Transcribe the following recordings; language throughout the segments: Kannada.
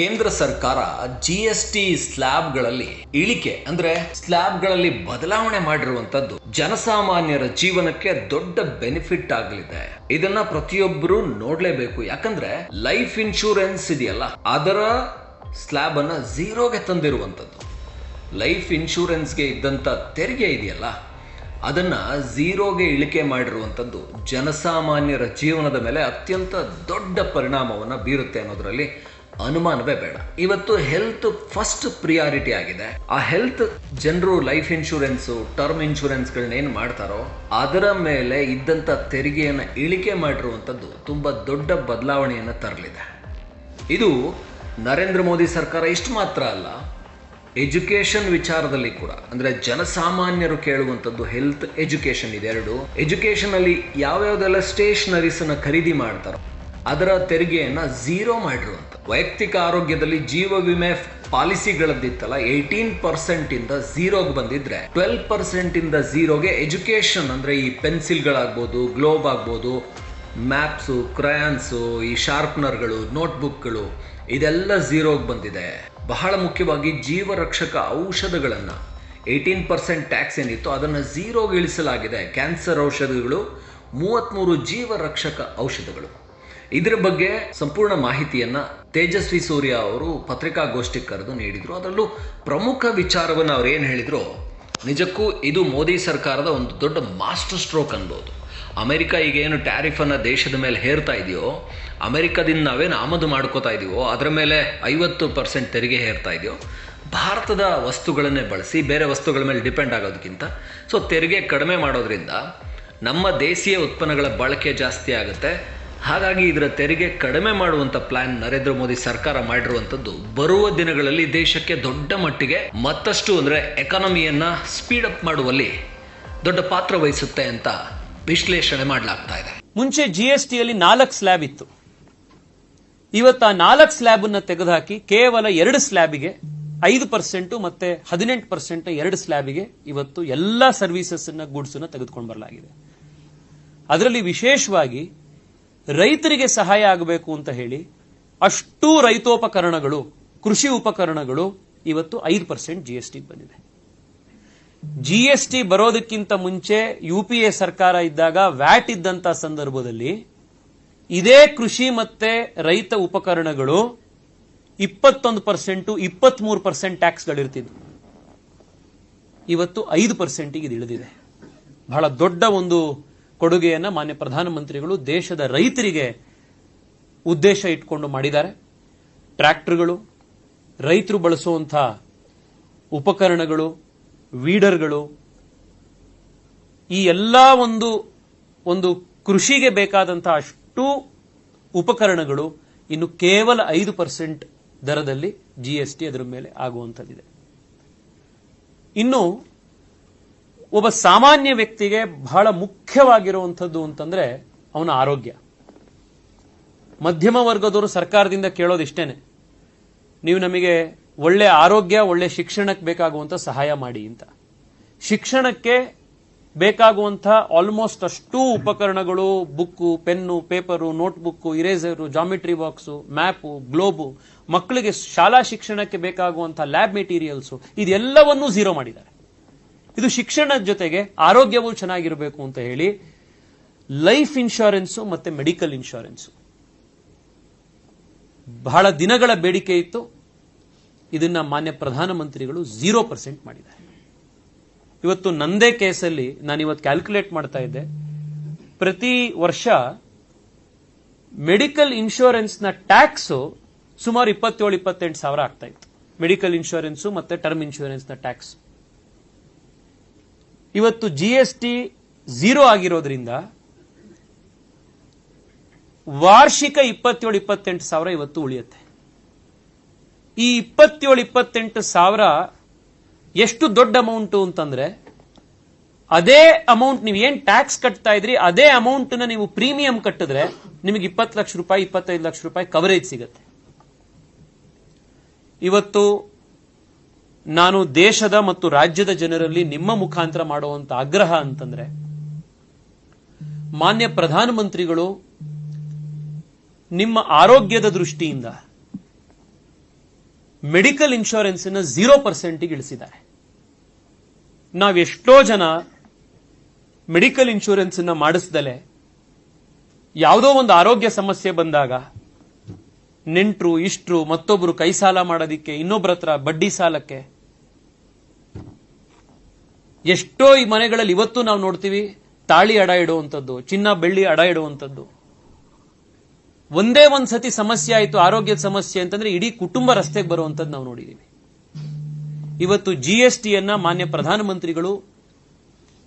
ಕೇಂದ್ರ ಸರ್ಕಾರ ಜಿ ಎಸ್ ಟಿ ಸ್ಲ್ಯಾಬ್ಗಳಲ್ಲಿ ಇಳಿಕೆ, ಅಂದ್ರೆ ಸ್ಲ್ಯಾಬ್ಗಳಲ್ಲಿ ಬದಲಾವಣೆ ಮಾಡಿರುವಂತದ್ದು ಜನಸಾಮಾನ್ಯರ ಜೀವನಕ್ಕೆ ದೊಡ್ಡ ಬೆನಿಫಿಟ್ ಆಗಲಿದೆ. ಇದನ್ನ ಪ್ರತಿಯೊಬ್ಬರು ನೋಡ್ಲೇಬೇಕು. ಯಾಕಂದ್ರೆ ಲೈಫ್ ಇನ್ಶೂರೆನ್ಸ್ ಇದೆಯಲ್ಲ, ಅದರ ಸ್ಲ್ಯಾಬ್ ಅನ್ನ ಝೀರೋಗೆ ತಂದಿರುವಂತದ್ದು ಲೈಫ್ ಇನ್ಶೂರೆನ್ಸ್ಗೆ ಇದ್ದಂತ ತೆರಿಗೆ ಇದೆಯಲ್ಲ, ಅದನ್ನ ಝೀರೋಗೆ ಇಳಿಕೆ ಮಾಡಿರುವಂಥದ್ದು ಜನಸಾಮಾನ್ಯರ ಜೀವನದ ಮೇಲೆ ಅತ್ಯಂತ ದೊಡ್ಡ ಪರಿಣಾಮವನ್ನು ಬೀರುತ್ತೆ ಅನ್ನೋದ್ರಲ್ಲಿ ಅನುಮಾನವೇ ಬೇಡ ಇವತ್ತು ಹೆಲ್ತ್ ಫಸ್ಟ್ ಪ್ರಿಯಾರಿಟಿ ಆಗಿದೆ. ಆ ಹೆಲ್ತ್ ಜನರು ಲೈಫ್ ಇನ್ಶೂರೆನ್ಸು ಟರ್ಮ್ ಇನ್ಶೂರೆನ್ಸ್ಗಳನ್ನ ಏನು ಮಾಡ್ತಾರೋ, ಅದರ ಮೇಲೆ ಇದ್ದಂಥ ತೆರಿಗೆಯನ್ನು ಇಳಿಕೆ ಮಾಡಿರುವಂಥದ್ದು ತುಂಬ ದೊಡ್ಡ ಬದಲಾವಣೆಯನ್ನು ತರಲಿದೆ. ಇದು ನರೇಂದ್ರ ಮೋದಿ ಸರ್ಕಾರ ಇಷ್ಟು ಮಾತ್ರ ಅಲ್ಲ ಎಜುಕೇಶನ್ ವಿಚಾರದಲ್ಲಿ ಕೂಡ. ಅಂದ್ರೆ ಜನಸಾಮಾನ್ಯರು ಕೇಳುವಂಥದ್ದು ಹೆಲ್ತ್ ಎಜುಕೇಶನ್ ಇದೆ ಎರಡು ಎಜುಕೇಶನ್ ಅಲ್ಲಿ ಯಾವ್ಯಾವ್ದೆಲ್ಲ ಸ್ಟೇಷನರೀಸ್ ಅನ್ನ ಖರೀದಿ ಮಾಡ್ತಾರೋ ಅದರ ತೆರಿಗೆಯನ್ನ ಝೀರೋ ಮಾಡಿರುವಂತ ವೈಯಕ್ತಿಕ ಆರೋಗ್ಯದಲ್ಲಿ ಜೀವ ವಿಮೆ ಪಾಲಿಸಿಗಳದ್ದಿತ್ತಲ್ಲ, ಏಯ್ಟೀನ್ ಪರ್ಸೆಂಟ್ ಇಂದ ಝೀರೋಗೆ ಬಂದಿದ್ರೆ, ಟ್ವೆಲ್ ಪರ್ಸೆಂಟ್ ಇಂದ ಝೀರೋಗೆ ಎಜುಕೇಶನ್ ಅಂದ್ರೆ ಈ ಪೆನ್ಸಿಲ್ಗಳಾಗ್ಬೋದು ಗ್ಲೋಬ್ ಆಗ್ಬೋದು, ಮ್ಯಾಪ್ಸು, ಕ್ರಯಾನ್ಸು, ಈ ಶಾರ್ಪ್ನರ್ಗಳು, ನೋಟ್ಬುಕ್ಗಳು, ಇದೆಲ್ಲ ಝೀರೋಗೆ ಬಂದಿದೆ. ಬಹಳ ಮುಖ್ಯವಾಗಿ ಜೀವರಕ್ಷಕ ಔಷಧಗಳನ್ನು. ಏಯ್ಟೀನ್ ಪರ್ಸೆಂಟ್ ಟ್ಯಾಕ್ಸ್ ಏನಿತ್ತು ಅದನ್ನು ಝೀರೋಗೆ ಇಳಿಸಲಾಗಿದೆ. ಕ್ಯಾನ್ಸರ್ ಔಷಧಗಳು ಮೂವತ್ತ್ಮೂರು ಜೀವರಕ್ಷಕ ಔಷಧಗಳು. ಇದರ ಬಗ್ಗೆ ಸಂಪೂರ್ಣ ಮಾಹಿತಿಯನ್ನ ತೇಜಸ್ವಿ ಸೂರ್ಯ ಅವರು ಪತ್ರಿಕಾಗೋಷ್ಠಿ ಕರೆದು ನೀಡಿದ್ರು. ಅದರಲ್ಲೂ ಪ್ರಮುಖ ವಿಚಾರವನ್ನು ಅವ್ರು ಏನು ಹೇಳಿದ್ರು? ನಿಜಕ್ಕೂ ಇದು ಮೋದಿ ಸರ್ಕಾರದ ಒಂದು ದೊಡ್ಡ ಮಾಸ್ಟರ್ ಸ್ಟ್ರೋಕ್ ಅನ್ಬೋದು. ಅಮೆರಿಕ ಈಗ ಏನು ಟ್ಯಾರಿಫ್ ಅನ್ನ ದೇಶದ ಮೇಲೆ ಹೇರ್ತಾ ಇದೆಯೋ, ಅಮೆರಿಕದಿಂದ ನಾವೇನು ಆಮದು ಮಾಡ್ಕೋತಾ ಇದೀವೋ, ಅದರ ಮೇಲೆ ಐವತ್ತು ಪರ್ಸೆಂಟ್ ತೆರಿಗೆ ಹೇರ್ತಾ ಇದೆಯೋ, ಭಾರತದ ವಸ್ತುಗಳನ್ನೇ ಬಳಸಿ ಬೇರೆ ವಸ್ತುಗಳ ಮೇಲೆ ಡಿಪೆಂಡ್ ಆಗೋದಕ್ಕಿಂತ, ಸೊ ತೆರಿಗೆ ಕಡಿಮೆ ಮಾಡೋದ್ರಿಂದ ನಮ್ಮ ದೇಶೀಯ ಉತ್ಪನ್ನಗಳ ಬಳಕೆ ಜಾಸ್ತಿ ಆಗುತ್ತೆ. ಹಾಗಾಗಿ ಇದರ ತೆರಿಗೆ ಕಡಿಮೆ ಮಾಡುವಂತ ಪ್ಲಾನ್ ನರೇಂದ್ರ ಮೋದಿ ಸರ್ಕಾರ ಮಾಡಿರುವಂಥದ್ದು ಬರುವ ದಿನಗಳಲ್ಲಿ ದೇಶಕ್ಕೆ ದೊಡ್ಡ ಮಟ್ಟಿಗೆ ಮತ್ತಷ್ಟು ಅಂದ್ರೆ ಎಕಾನಮಿಯನ್ನ ಸ್ಪೀಡ್ ಅಪ್ ಮಾಡುವಲ್ಲಿ ದೊಡ್ಡ ಪಾತ್ರ ವಹಿಸುತ್ತೆ ಅಂತ ವಿಶ್ಲೇಷಣೆ ಮಾಡಲಾಗ್ತಾ ಇದೆ. ಮುಂಚೆ ಜಿ ಎಸ್ ಟಿಯಲ್ಲಿ ನಾಲ್ಕು ಸ್ಲ್ಯಾಬ್ ಇತ್ತು. ಇವತ್ತು ಆ ನಾಲ್ಕು ಸ್ಲ್ಯಾಬ್ ಅನ್ನ ತೆಗೆದುಹಾಕಿ ಕೇವಲ ಎರಡು ಸ್ಲ್ಯಾಬಿಗೆ ಐದು ಪರ್ಸೆಂಟ್ ಮತ್ತೆ ಹದಿನೆಂಟು ಪರ್ಸೆಂಟ್ ಎರಡು ಸ್ಲ್ಯಾಬಿಗೆ ಇವತ್ತು ಎಲ್ಲಾ ಸರ್ವಿಸಸ್ ಅನ್ನ ಗೂಡ್ಸ್ ಅನ್ನ ತೆಗೆದುಕೊಂಡು ಬರಲಾಗಿದೆ. ಅದರಲ್ಲಿ ವಿಶೇಷವಾಗಿ ರೈತರಿಗೆ ಸಹಾಯ ಆಗಬೇಕು ಅಂತ ಹೇಳಿ ಅಷ್ಟು ರೈತೋಪಕರಣಗಳು, ಕೃಷಿ ಉಪಕರಣಗಳು ಇವತ್ತು ಐದು ಪರ್ಸೆಂಟ್ ಜಿ ಎಸ್ ಟಿ ಬಂದಿದೆ. ಜಿ ಎಸ್ ಟಿ ಬರೋದಕ್ಕಿಂತ ಮುಂಚೆ ಯು ಪಿ ಎ ಸರ್ಕಾರ ಇದ್ದಾಗ ವ್ಯಾಟ್ ಇದ್ದಂತ ಸಂದರ್ಭದಲ್ಲಿ ಇದೇ ಕೃಷಿ ಮತ್ತೆ ರೈತ ಉಪಕರಣಗಳು ಇಪ್ಪತ್ತೊಂದು ಪರ್ಸೆಂಟ್ ಇಪ್ಪತ್ಮೂರು ಪರ್ಸೆಂಟ್ ಟ್ಯಾಕ್ಸ್ಗಳಿರ್ತಿದ್ವು. ಇವತ್ತು ಐದು ಪರ್ಸೆಂಟಿಗೆ ಇದು ಇಳಿದಿದೆ. ಬಹಳ ದೊಡ್ಡ ಒಂದು ಕೊಡುಗೆಯನ್ನ ಮಾನ್ಯ ಪ್ರಧಾನಮಂತ್ರಿಗಳು ದೇಶದ ರೈತರಿಗೆ ಉದ್ದೇಶ ಇಟ್ಕೊಂಡು ಮಾಡಿದ್ದಾರೆ. ಟ್ರ್ಯಾಕ್ಟರ್ಗಳು, ರೈತರು ಬಳಸುವಂಥ ಉಪಕರಣಗಳು, ವೀಡರ್ಗಳು, ಈ ಎಲ್ಲ ಒಂದು ಒಂದು ಕೃಷಿಗೆ ಬೇಕಾದಂತಹ ಅಷ್ಟು ಉಪಕರಣಗಳು ಇನ್ನು ಕೇವಲ ಐದು ಪರ್ಸೆಂಟ್ ದರದಲ್ಲಿ ಜಿ ಎಸ್ ಟಿ ಅದರ ಮೇಲೆ ಆಗುವಂಥದ್ದಿದೆ. ಇನ್ನು ಒಬ್ಬ ಸಾಮಾನ್ಯ ವ್ಯಕ್ತಿಗೆ ಬಹಳ ಮುಖ್ಯವಾಗಿರುವಂಥದ್ದು ಅಂತಂದ್ರೆ ಅವನ ಆರೋಗ್ಯ. ಮಧ್ಯಮ ವರ್ಗದವರು ಸರ್ಕಾರದಿಂದ ಕೇಳೋದು ಇಷ್ಟೇನೆ. ನೀವು ನಮಗೆ ಒಳ್ಳೆ ಆರೋಗ್ಯ, ಒಳ್ಳೆ ಶಿಕ್ಷಣಕ್ಕೆ ಬೇಕಾಗುವಂತ ಸಹಾಯ ಮಾಡಿ ಅಂತ. ಶಿಕ್ಷಣಕ್ಕೆ ಬೇಕಾಗುವಂಥ ಆಲ್ಮೋಸ್ಟ್ ಅಷ್ಟು ಉಪಕರಣಗಳು, book, pen, paper, notebook eraser geometry box map globe ಮಕ್ಕಳಿಗೆ ಶಾಲಾ ಶಿಕ್ಷಣಕ್ಕೆ ಬೇಕಾಗುವಂಥ ಲ್ಯಾಬ್ ಮೆಟೀರಿಯಲ್ಸು ಇದೆಲ್ಲವನ್ನೂ ಝೀರೋ ಮಾಡಿದ್ದಾರೆ. ಇದು ಶಿಕ್ಷಣದ ಜೊತೆಗೆ ಆರೋಗ್ಯವೂ ಚೆನ್ನಾಗಿರಬೇಕು ಅಂತ ಹೇಳಿ ಲೈಫ್ ಇನ್ಶೂರೆನ್ಸ್ ಮತ್ತೆ ಮೆಡಿಕಲ್ ಇನ್ಶೂರೆನ್ಸ್. ಬಹಳ ದಿನಗಳ ಬೇಡಿಕೆ ಇತ್ತು. ಇದನ್ನ ಮಾನ್ಯ ಪ್ರಧಾನಮಂತ್ರಿಗಳು ಝೀರೋ ಪರ್ಸೆಂಟ್ ಮಾಡಿದ್ದಾರೆ. ಇವತ್ತು ನಂದೇ ಕೇಸಲ್ಲಿ ನಾನು ಇವತ್ತು ಕ್ಯಾಲ್ಕುಲೇಟ್ ಮಾಡ್ತಾ ಇದ್ದೆ. ಪ್ರತಿ ವರ್ಷ ಮೆಡಿಕಲ್ ಇನ್ಶೂರೆನ್ಸ್ನ ಟ್ಯಾಕ್ಸು ಸುಮಾರು ಇಪ್ಪತ್ತೇಳು, ಇಪ್ಪತ್ತೆಂಟು ಸಾವಿರ ಆಗ್ತಾ ಇತ್ತು. ಮೆಡಿಕಲ್ ಇನ್ಶೂರೆನ್ಸು ಮತ್ತೆ ಟರ್ಮ್ ಇನ್ಶೂರೆನ್ಸ್ನ ಟ್ಯಾಕ್ಸ್. ಇವತ್ತು ಜಿ ಎಸ್ ಟಿ ಝೀರೋ ಆಗಿರೋದ್ರಿಂದ ವಾರ್ಷಿಕ ಇಪ್ಪತ್ತೇಳು, ಇಪ್ಪತ್ತೆಂಟು ಸಾವಿರ ಇವತ್ತು ಉಳಿಯುತ್ತೆ. ಈ ಇಪ್ಪತ್ತೇಳು, ಇಪ್ಪತ್ತೆಂಟು ಸಾವಿರ ಎಷ್ಟು ದೊಡ್ಡ ಅಮೌಂಟು ಅಂತಂದ್ರೆ ಅದೇ ಅಮೌಂಟ್ ನೀವು ಏನ್ ಟ್ಯಾಕ್ಸ್ ಕಟ್ತಾ ಇದ್ರಿ, ಅದೇ ಅಮೌಂಟ್ನ ನೀವು ಪ್ರೀಮಿಯಂ ಕಟ್ಟಿದ್ರೆ ನಿಮಗೆ ಇಪ್ಪತ್ತು ಲಕ್ಷ ರೂಪಾಯಿ, ಇಪ್ಪತ್ತೈದು ಲಕ್ಷ ರೂಪಾಯಿ ಕವರೇಜ್ ಸಿಗುತ್ತೆ. ಇವತ್ತು ನಾನು ದೇಶದ ಮತ್ತು ರಾಜ್ಯದ ಜನರಲ್ಲಿ ನಿಮ್ಮ ಮುಖಾಂತರ ಮಾಡುವಂತ ಆಗ್ರಹ ಅಂತಂದ್ರೆ, ಮಾನ್ಯ ಪ್ರಧಾನಮಂತ್ರಿಗಳು ನಿಮ್ಮ ಆರೋಗ್ಯದ ದೃಷ್ಟಿಯಿಂದ ಮೆಡಿಕಲ್ ಇನ್ಶೂರೆನ್ಸ್ ಅನ್ನು ಝೀರೋ ಪರ್ಸೆಂಟ್ಗೆ ಇಳಿಸಿದ್ದಾರೆ. ನಾವೆಷ್ಟೋ ಜನ ಮೆಡಿಕಲ್ ಇನ್ಶೂರೆನ್ಸ್ ಮಾಡಿಸ್ದಲೆ, ಯಾವುದೋ ಒಂದು ಆರೋಗ್ಯ ಸಮಸ್ಯೆ ಬಂದಾಗ ನೆಂಟ್ರು, ಇಷ್ಟ್ರು, ಮತ್ತೊಬ್ರು ಕೈ ಸಾಲ ಮಾಡೋದಿಕ್ಕೆ ಇನ್ನೊಬ್ಬರ ಬಡ್ಡಿ ಸಾಲಕ್ಕೆ ಎಷ್ಟೋ ಈ ಮನೆಗಳಲ್ಲಿ ಇವತ್ತು ನಾವು ನೋಡ್ತೀವಿ, ತಾಳಿ ಅಡ ಇಡುವಂಥದ್ದು, ಚಿನ್ನ ಬೆಳ್ಳಿ ಅಡ ಇಡುವಂಥದ್ದು. ಒಂದೇ ಒಂದ್ ಸತಿ ಸಮಸ್ಯೆ ಆಯಿತು, ಆರೋಗ್ಯದ ಸಮಸ್ಯೆ ಅಂತಂದ್ರೆ ಇಡೀ ಕುಟುಂಬ ರಸ್ತೆಗೆ ಬರುವಂತದ್ದು ನಾವು ನೋಡಿದ್ದೀವಿ ಇವತ್ತು ಜಿ ಎಸ್ ಟಿಯನ್ನ ಮಾನ್ಯ ಪ್ರಧಾನಮಂತ್ರಿಗಳು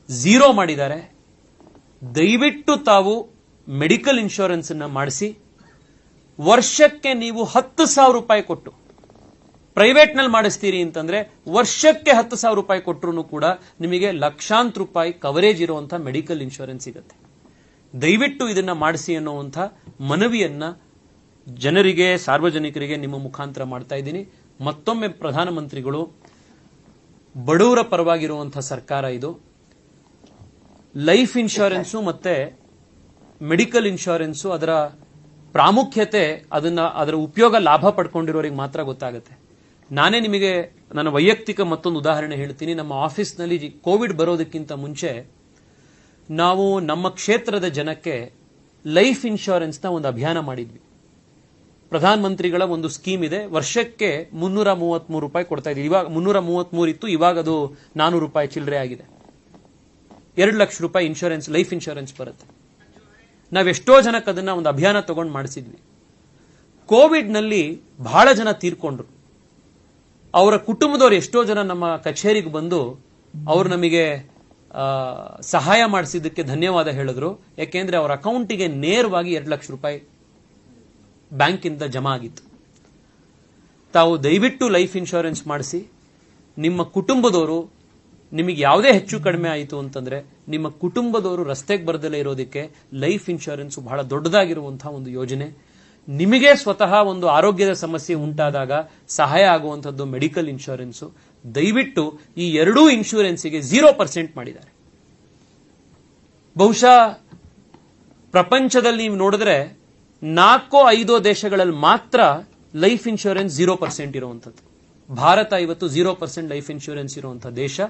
ಝೀರೋ ಮಾಡಿದ್ದಾರೆ. ದಯವಿಟ್ಟು ತಾವು ಮೆಡಿಕಲ್ ಇನ್ಶೂರೆನ್ಸ್ ಅನ್ನ ಮಾಡಿಸಿ, ವರ್ಷಕ್ಕೆ ನೀವು ಹತ್ತು ಸಾವಿರ ರೂಪಾಯಿ ಕೊಟ್ಟು ಪ್ರೈವೇಟ್ನಲ್ಲಿ ಮಾಡಿಸ್ತೀರಿ ಅಂತಂದ್ರೆ ವರ್ಷಕ್ಕೆ ಹತ್ತು ಸಾವಿರ ರೂಪಾಯಿ ಕೊಟ್ಟರು ಕೂಡ ನಿಮಗೆ ಲಕ್ಷಾಂತರ ರೂಪಾಯಿ ಕವರೇಜ್ ಇರುವಂತಹ ಮೆಡಿಕಲ್ ಇನ್ಶೂರೆನ್ಸ್ ಸಿಗುತ್ತೆ. ದಯವಿಟ್ಟು ಇದನ್ನ ಮಾಡಿಸಿ ಅನ್ನುವಂಥ ಮನವಿಯನ್ನ ಜನರಿಗೆ, ಸಾರ್ವಜನಿಕರಿಗೆ ನಿಮ್ಮ ಮುಖಾಂತರ ಮಾಡ್ತಾ ಇದ್ದೀನಿ. ಮತ್ತೊಮ್ಮೆ ಪ್ರಧಾನಮಂತ್ರಿಗಳು, ಬಡವರ ಪರವಾಗಿರುವಂತಹ ಸರ್ಕಾರ ಇದು. ಲೈಫ್ ಇನ್ಶೂರೆನ್ಸು ಮತ್ತೆ ಮೆಡಿಕಲ್ ಇನ್ಶೂರೆನ್ಸು ಅದರ ಪ್ರಾಮುಖ್ಯತೆ, ಅದನ್ನ ಅದರ ಉಪಯೋಗ ಲಾಭ ಪಡ್ಕೊಂಡಿರೋರಿಗೆ ಮಾತ್ರ ಗೊತ್ತಾಗುತ್ತೆ. ನಾನೇ ನಿಮಗೆ ನನ್ನ ವೈಯಕ್ತಿಕ ಮತ್ತೊಂದು ಉದಾಹರಣೆ ಹೇಳ್ತೀನಿ. ನಮ್ಮ ಆಫೀಸ್ನಲ್ಲಿ ಕೋವಿಡ್ ಬರೋದಕ್ಕಿಂತ ಮುಂಚೆ ನಾವು ನಮ್ಮ ಕ್ಷೇತ್ರದ ಜನಕ್ಕೆ ಲೈಫ್ ಇನ್ಶೂರೆನ್ಸ್ನ ಒಂದು ಅಭಿಯಾನ ಮಾಡಿದ್ವಿ. ಪ್ರಧಾನ ಮಂತ್ರಿಗಳ ಒಂದು ಸ್ಕೀಮ್ ಇದೆ. ವರ್ಷಕ್ಕೆ ಮುನ್ನೂರ ಮೂವತ್ಮೂರು ರೂಪಾಯಿ ಕೊಡ್ತಾ ಇದ್ದೀವಿ. ಇವಾಗ ಮುನ್ನೂರ ಮೂವತ್ಮೂರು ಇತ್ತು. ಇವಾಗ ಅದು ನಾನೂರು ರೂಪಾಯಿ ಚಿಲ್ಲರೆ ಆಗಿದೆ. ಎರಡು ಲಕ್ಷ ರೂಪಾಯಿ ಇನ್ಶೂರೆನ್ಸ್, ಲೈಫ್ ಇನ್ಶೂರೆನ್ಸ್ ಬರುತ್ತೆ. ನಾವೆಷ್ಟೋ ಜನಕ್ಕೆ ಅದನ್ನ ಒಂದು ಅಭಿಯಾನ ತಗೊಂಡು ಮಾಡಿಸಿದ್ವಿ. ಕೋವಿಡ್ನಲ್ಲಿ ಬಹಳ ಜನ ತೀರ್ಕೊಂಡ್ರು. ಅವರ ಕುಟುಂಬದವರು ಎಷ್ಟೋ ಜನ ನಮ್ಮ ಕಚೇರಿಗೆ ಬಂದು ಅವರು ನಮಗೆ ಸಹಾಯ ಮಾಡಿಸಿದ್ದಕ್ಕೆ ಧನ್ಯವಾದ ಹೇಳಿದ್ರು. ಯಾಕೆಂದ್ರೆ ಅವರ ಅಕೌಂಟಿಗೆ ನೇರವಾಗಿ ಎರಡು ಲಕ್ಷ ರೂಪಾಯಿ ಬ್ಯಾಂಕಿಂದ ಜಮಾ ಆಗಿತ್ತು. ತಾವು ದಯವಿಟ್ಟು ಲೈಫ್ ಇನ್ಶೂರೆನ್ಸ್ ಮಾಡಿಸಿ. ನಿಮ್ಮ ಕುಟುಂಬದವರು ನಿಮಗೆ ಯಾವುದೇ ಹೆಚ್ಚು ಕಡಿಮೆ ಆಯಿತು ಅಂತಂದ್ರೆ ನಿಮ್ಮ ಕುಟುಂಬದವರು ರಸ್ತೆಗೆ ಬರದಲ್ಲೇ ಇರೋದಕ್ಕೆ ಲೈಫ್ ಇನ್ಶೂರೆನ್ಸ್ ಬಹಳ ದೊಡ್ಡದಾಗಿರುವಂತಹ ಒಂದು ಯೋಜನೆ. ನಿಮಗೆ ಸ್ವತಃ ಒಂದು ಆರೋಗ್ಯದ ಸಮಸ್ಯೆ ಉಂಟಾದಾಗ ಸಹಾಯ ಆಗುವಂಥದ್ದು ಮೆಡಿಕಲ್ ಇನ್ಶೂರೆನ್ಸ್ ದಯವಿಟ್ಟು ಈ ಎರಡೂ ಇನ್ಶೂರೆನ್ಸಿಗೆ ಜೀರೋ ಪರ್ಸೆಂಟ್ ಮಾಡಿದ್ದಾರೆ. ಬಹುಶಃ ಪ್ರಪಂಚದಲ್ಲಿ ನೀವು ನೋಡಿದ್ರೆ ನಾಲ್ಕೋ ಐದೋ ದೇಶಗಳಲ್ಲಿ ಮಾತ್ರ ಲೈಫ್ ಇನ್ಶೂರೆನ್ಸ್ ಜೀರೋ ಪರ್ಸೆಂಟ್ ಇರುವಂಥದ್ದು. ಭಾರತ ಇವತ್ತು ಜೀರೋ ಪರ್ಸೆಂಟ್ ಲೈಫ್ ಇನ್ಶೂರೆನ್ಸ್ ಇರುವಂತಹ ದೇಶ.